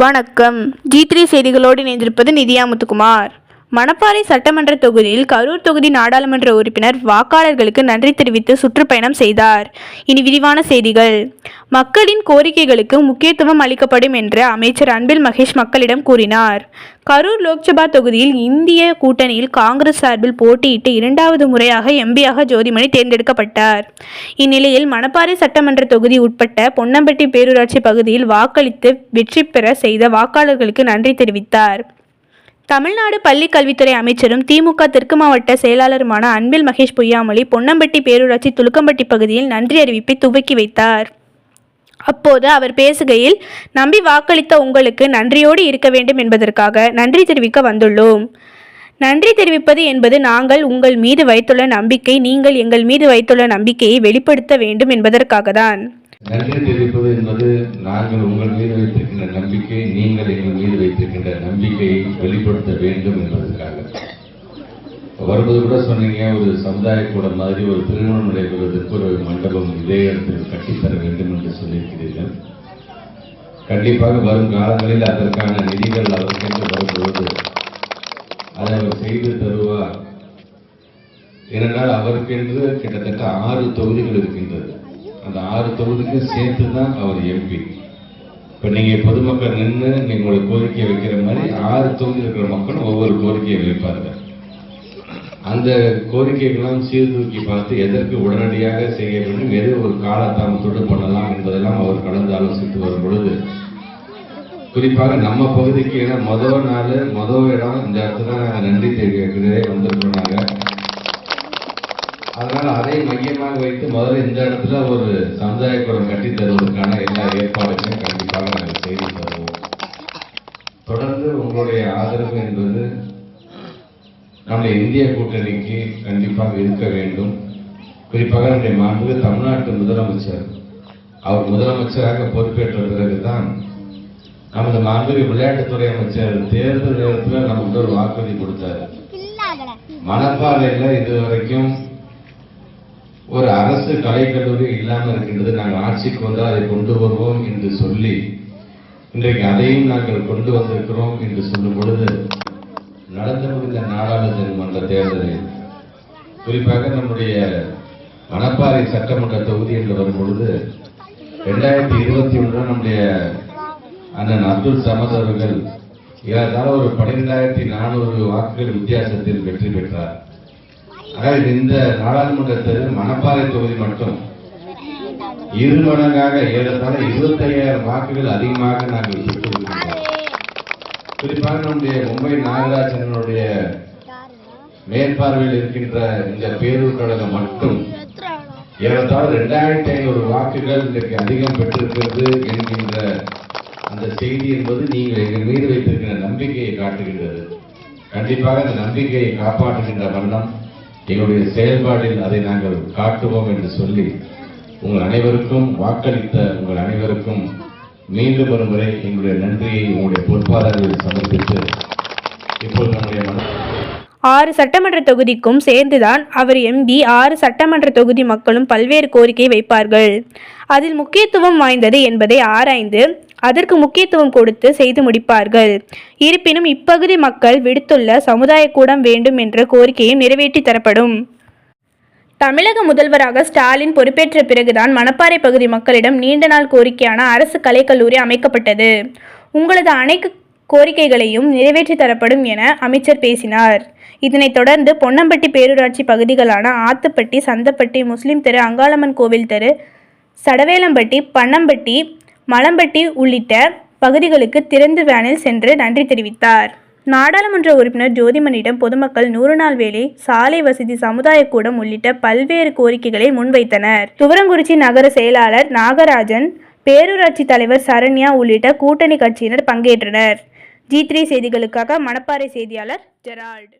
வணக்கம் G three செய்திகளோடு இணைந்திருப்பது நிதியா முத்துக்குமார். மணப்பாறை சட்டமன்ற தொகுதியில் கரூர் தொகுதி நாடாளுமன்ற உறுப்பினர் வாக்காளர்களுக்கு நன்றி தெரிவித்து சுற்றுப்பயணம் செய்தார். இனி விரிவான செய்திகள். மக்களின் கோரிக்கைகளுக்கு முக்கியத்துவம் அளிக்கப்படும் என்று அமைச்சர் அன்பில் மகேஷ் மக்களிடம் கூறினார். கரூர் லோக்சபா தொகுதியில் இந்திய கூட்டணியில் காங்கிரஸ் சார்பில் போட்டியிட்டு இரண்டாவது முறையாக எம்பியாக ஜோதிமணி தேர்ந்தெடுக்கப்பட்டார். இந்நிலையில் மணப்பாறை சட்டமன்ற தொகுதி உட்பட்ட பொன்னம்பட்டி பேரூராட்சி பகுதியில் வாக்களித்து வெற்றி பெற செய்த வாக்காளர்களுக்கு நன்றி தெரிவித்தார். தமிழ்நாடு பள்ளிக் கல்வித்துறை அமைச்சரும் திமுக தெற்கு மாவட்ட செயலாளருமான அன்பில் மகேஷ் பொய்யாமொழி பொன்னம்பட்டி பேரூராட்சி துலுக்கம்பட்டி பகுதியில் நன்றி அறிவிப்பை துவக்கி வைத்தார். அப்போது அவர் பேசுகையில் நம்பி வாக்களித்த உங்களுக்கு நன்றியோடு இருக்க வேண்டும் என்பதற்காக நன்றி தெரிவிக்க வந்துள்ளோம். நன்றி தெரிவிப்பது என்பது நாங்கள் உங்கள் மீது வைத்துள்ள நம்பிக்கை நீங்கள் எங்கள் மீது வைத்துள்ள நம்பிக்கையை வெளிப்படுத்த வேண்டும் என்பதற்காக தான் நன்றி தெரிவிப்பது என்பது நாங்கள் உங்கள் மீது வைத்திருக்கின்ற நம்பிக்கை நீங்கள் எங்கள் மீது வைத்திருக்கின்ற நம்பிக்கையை வெளிப்படுத்த வேண்டும் என்பதற்காக. வரும்போது கூட சொன்னீங்க ஒரு சமுதாய கூட மாதிரி ஒரு திருமணம் நடைபெறுவதற்கு ஒரு மண்டபம் இதே இடத்தில் கட்டித்தர வேண்டும் என்று சொல்லியிருக்கிறீர்கள். கண்டிப்பாக வரும் காலங்களில் அதற்கான நிதிகள் அவருக்கென்று வரும்பொழுது அதை அவர் செய்து தருவார். ஏனென்றால் அவருக்கென்று கிட்டத்தட்ட ஆறு தொகுதிகள் இருக்கின்றது. அந்த ஆறு தொகுதிக்கு சேர்த்து தான் அவர் எம்பி இப்போ நீங்கள் பொதுமக்கள் நின்று நீங்களுடைய கோரிக்கையை வைக்கிற மாதிரி ஆறு தொகுதியில் இருக்கிற மக்களும் ஒவ்வொரு கோரிக்கையை வைப்பார்கள். அந்த கோரிக்கைகள்லாம் சீர்தூக்கி பார்த்து எதற்கு உடனடியாக செய்ய வேண்டும் எது ஒரு காலதாமத்தோடு பண்ணலாம் என்பதெல்லாம் அவர் கலந்து ஆலோசித்து வரும் பொழுது குறிப்பாக நம்ம பகுதிக்கு ஏன்னா மொதல் நாள் மொதல் இடம் இந்த இடத்துல நாங்கள் நன்றி தெரிவிக்கிறதே வந்திருக்கிறோம் நாங்கள் அதனால அதை மையமாக வைத்து முதல்ல இந்த இடத்துல ஒரு சமுதாய கூடம் கட்டி தருவதற்கான எல்லா ஏற்பாடுகளையும் கண்டிப்பாக நாங்கள் செய்து தருவோம். தொடர்ந்து உங்களுடைய ஆதரவு என்பது நம்முடைய இந்திய கூட்டணிக்கு கண்டிப்பாக இருக்க வேண்டும். குறிப்பாக நம்முடைய மாண்புக்கு தமிழ்நாட்டு முதலமைச்சர் அவர் முதலமைச்சராக பொறுப்பேற்ற பிறகுதான் நமது மாண்புக்கு விளையாட்டுத்துறை அமைச்சர் தேர்தல் நேரத்தில் நமக்கு ஒரு வாக்குறுதி கொடுத்தாரு. மணப்பாறையில் இதுவரைக்கும் ஒரு அரசு கலைக்கல்லூரி இல்லாமல் இருக்கின்றது. நாங்கள் ஆட்சிக்கு வந்தால் அதை கொண்டு வருவோம் என்று சொல்லி இன்றைக்கு அதையும் நாங்கள் கொண்டு வந்திருக்கிறோம் என்று சொல்லும் பொழுது நடந்து முடிந்த நாடாளுமன்ற தேர்தலில் குறிப்பாக நம்முடைய மணப்பாறை சட்டமன்ற தொகுதி என்று வரும் பொழுது ரெண்டாயிரத்தி இருபத்தி ஒன்று நம்முடைய அண்ணன் அப்துல் சமத் அவர்கள் ஏறத்தாழ ஒரு பன்னிரெண்டாயிரத்தி நானூறு வாக்குகள் வித்தியாசத்தில் வெற்றி பெற்றார். அதாவது இந்த நாடாளுமன்ற தேர்தல் மணப்பாறை தொகுதி மட்டும். இரு மடங்காக ஏறத்தாழ இருபத்தையாயிரம் வாக்குகள் அதிகமாக நாங்கள் பெற்றிருக்கின்றோம் குறிப்பாக நம்முடைய மும்பை நாகராஜனுடைய மேற்பார்வையில் இருக்கின்ற இந்த பேரூர் கழகம் மட்டும் ஏறத்தாழ இரண்டாயிரத்தி ஐநூறு வாக்குகள் இன்றைக்கு அதிகம் பெற்றிருக்கிறது என்கின்ற அந்த செய்தி என்பது நீங்கள் எங்கள் மீது வைத்திருக்கிற நம்பிக்கையை காட்டுகின்றது. கண்டிப்பாக அந்த நம்பிக்கையை காப்பாற்றுகின்ற வண்ணம் எங்களுடைய செயல்பாடில் அதை நாங்கள் காட்டுவோம் என்று சொல்லி உங்கள் அனைவருக்கும் வாக்களித்த உங்கள் அனைவருக்கும் மீண்டும் ஒரு முறை எங்களுடைய நன்றியை உங்களுடைய பொறுப்பாளர்களில் சமர்ப்பித்து இப்போது நம்முடைய மன ஆறு சட்டமன்ற தொகுதிக்கும் சேர்ந்துதான் அவர் எம்பி ஆறு சட்டமன்ற தொகுதி மக்களும் பல்வேறு கோரிக்கை வைப்பார்கள். அதில் முக்கியத்துவம் வாய்ந்தது என்பதை ஆராய்ந்து அதற்கு முக்கியத்துவம் கொடுத்து செய்து முடிப்பார்கள். இருப்பினும் இப்பகுதி மக்கள் விடுத்துள்ள சமுதாய கூடம் வேண்டும் என்ற கோரிக்கையும் நிறைவேற்றி தரப்படும். தமிழக முதல்வராக ஸ்டாலின் பொறுப்பேற்ற பிறகுதான் மணப்பாறை பகுதி மக்களிடம் நீண்ட நாள் கோரிக்கையான அரசு கலைக்கல்லூரி அமைக்கப்பட்டது. உங்களது அனைத்து கோரிக்கைகளையும் நிறைவேற்றி தரப்படும் என அமைச்சர் பேசினார். இதனைத் தொடர்ந்து பொன்னம்பட்டி பேரூராட்சி பகுதிகளான ஆத்துப்பட்டி சந்தப்பட்டி முஸ்லிம் தெரு அங்காளம்மன் கோவில் தெரு சடவேலம்பட்டி பன்னம்பட்டி மலம்பட்டி உள்ளிட்ட பகுதிகளுக்கு திறந்து வேனில் சென்று நன்றி தெரிவித்தார். நாடாளுமன்ற உறுப்பினர் ஜோதிமனிடம் பொதுமக்கள் நூறு நாள் வேலை சாலை வசதி சமுதாய கூடம் உள்ளிட்ட பல்வேறு கோரிக்கைகளை முன்வைத்தனர். துவரங்குறிச்சி நகர செயலாளர் நாகராஜன் பேரூராட்சி தலைவர் சரண்யா உள்ளிட்ட கூட்டணி கட்சியினர் பங்கேற்றனர். ஜி த்ரீ செய்திகளுக்காக மணப்பாறை செய்தியாளர் ஜெரால்டு.